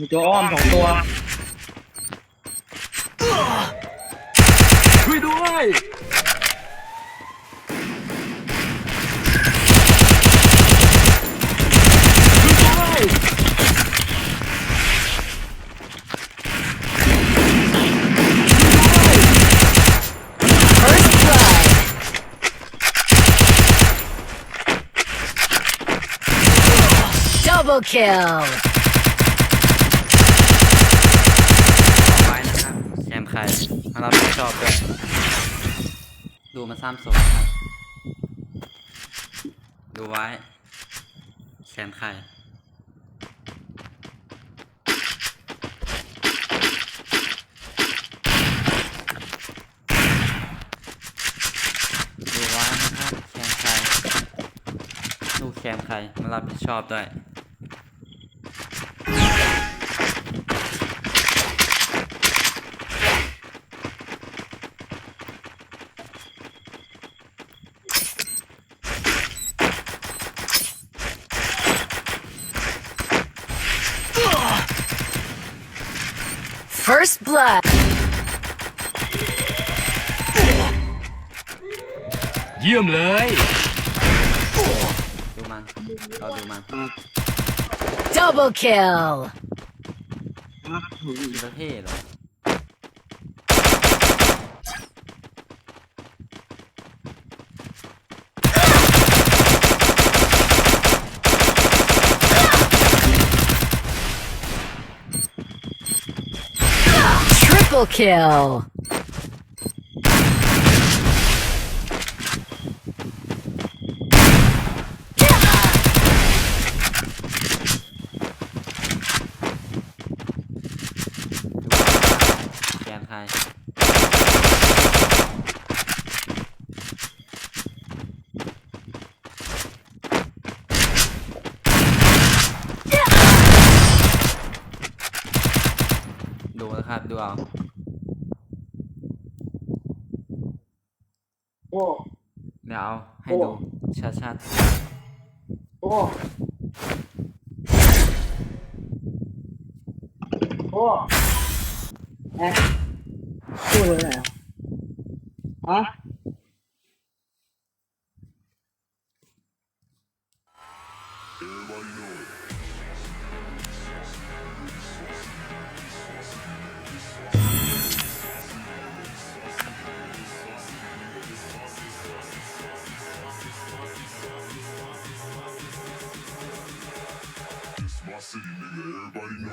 มีตัวอ้อมสองตัว ช่วยด้วยช่วยด้วย First blood. Double kill. ไว้นะครับ มป์ใครมารับผิดชอบด้วยดูมาซ้ำศพครับดูไว้แชมใครดูไว้นะครับแชมใครดูแชมใครมารับผิดชอบด้วย First blood. เยี่ยมเลย ดูมันเราดูมัน Double kill. มีประเทศเหรอ Triple kill. แกนใคร ดูนะครับดูเอาโอ้เดี๋ยวเอาให้ดูชัดโอ้โอ้แอะพูดเลยนะฮะ My city, nigga, everybody know.